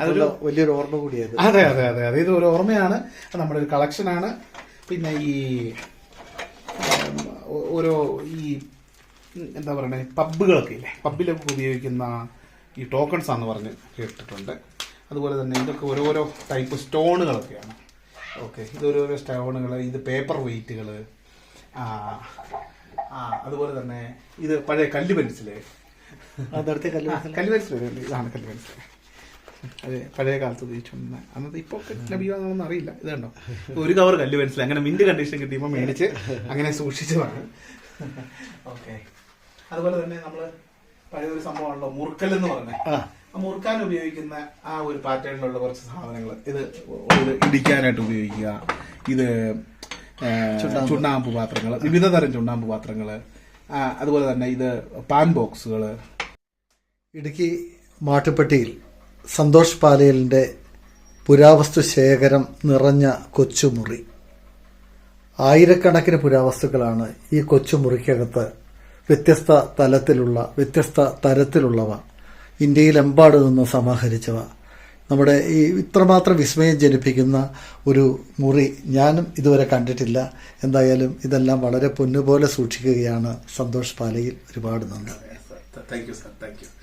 B: അതൊരു
A: വലിയൊരു ഓർമ്മ കൂടിയത്.
B: അതെ അതെ അതെ അതെ. ഇത് ഒരു ഓർമ്മയാണ്. നമ്മുടെ ഒരു കളക്ഷനാണ് പിന്നെ ഈ ഓരോ ഈ എന്താ പറയണേ പബ്ബുകളൊക്കെ ഇല്ലേ? പബ്ബിലൊക്കെ ഉപയോഗിക്കുന്ന ഈ ടോക്കൺസ് ആണെന്ന് പറഞ്ഞ് കേട്ടിട്ടുണ്ട്. അതുപോലെ തന്നെ ഇതൊക്കെ ഓരോരോ ടൈപ്പ് സ്റ്റോണുകളൊക്കെയാണ്. ഓക്കെ ഇത് ഓരോരോ സ്റ്റോണുകൾ ഇത് പേപ്പർ വെയിറ്റുകൾ അതുപോലെ തന്നെ ഇത് പഴയ കല്ല്
A: പെൻസിൽ. കല്ല്
B: പെൻസിൽ ഇതാണ് കല്ല് പെൻസിൽ അതെ പഴയ കാലത്ത് ഉപയോഗിച്ചുകൊണ്ടിരുന്ന അന്നത്തെ ഇപ്പൊ ഒക്കെ ലഭ്യമാണെന്ന് അറിയില്ല. ഇത് കണ്ടോ? ഒരു കവർ കല്ല് പെൻസിൽ അങ്ങനെ മിന്റ് കണ്ടീഷൻ കിട്ടിയപ്പോൾ മേടിച്ച് അങ്ങനെ സൂക്ഷിച്ചതാണ്. ഓക്കെ അതുപോലെ തന്നെ നമ്മൾ പഴയൊരു സംഭവമാണല്ലോ മുറുക്കൽ എന്ന് പറഞ്ഞത്
A: ആ.
B: മുറുക്കാൻ ഉപയോഗിക്കുന്ന ആ ഒരു പാറ്റേണിലുള്ള കുറച്ച് സാധനങ്ങൾ ഇത് ഇടിക്കാനായിട്ട് ഉപയോഗിക്കുക. ഇത് ചുണ്ണാമ്പ് പാത്രങ്ങൾ വിവിധ തരം ചുണ്ണാമ്പ് പാത്രങ്ങൾ അതുപോലെ തന്നെ ഇത് പാൻ ബോക്സുകൾ
A: ഇടുക്കി മാട്ടുപ്പെട്ടിയിൽ സന്തോഷ് പാലയലിന്റെ പുരാവസ്തു ശേഖരം നിറഞ്ഞ കൊച്ചുമുറി. ആയിരക്കണക്കിന് പുരാവസ്തുക്കളാണ് ഈ കൊച്ചുമുറിക്കകത്ത് വ്യത്യസ്ത തലത്തിലുള്ള വ്യത്യസ്ത തരത്തിലുള്ളവ. ഇന്ത്യയിലെമ്പാട് നിന്ന് സമാഹരിച്ചവ. നമ്മുടെ ഈ ഇത്രമാത്രം വിസ്മയം ജനിപ്പിക്കുന്ന ഒരു മുറി ഞാനും ഇതുവരെ കണ്ടിട്ടില്ല. എന്തായാലും ഇതെല്ലാം വളരെ പൊന്നുപോലെ സൂക്ഷിക്കുകയാണ് സന്തോഷ് പാലയിൽ ഒരുപാട് നന്ദി.
B: Thank you sir thank you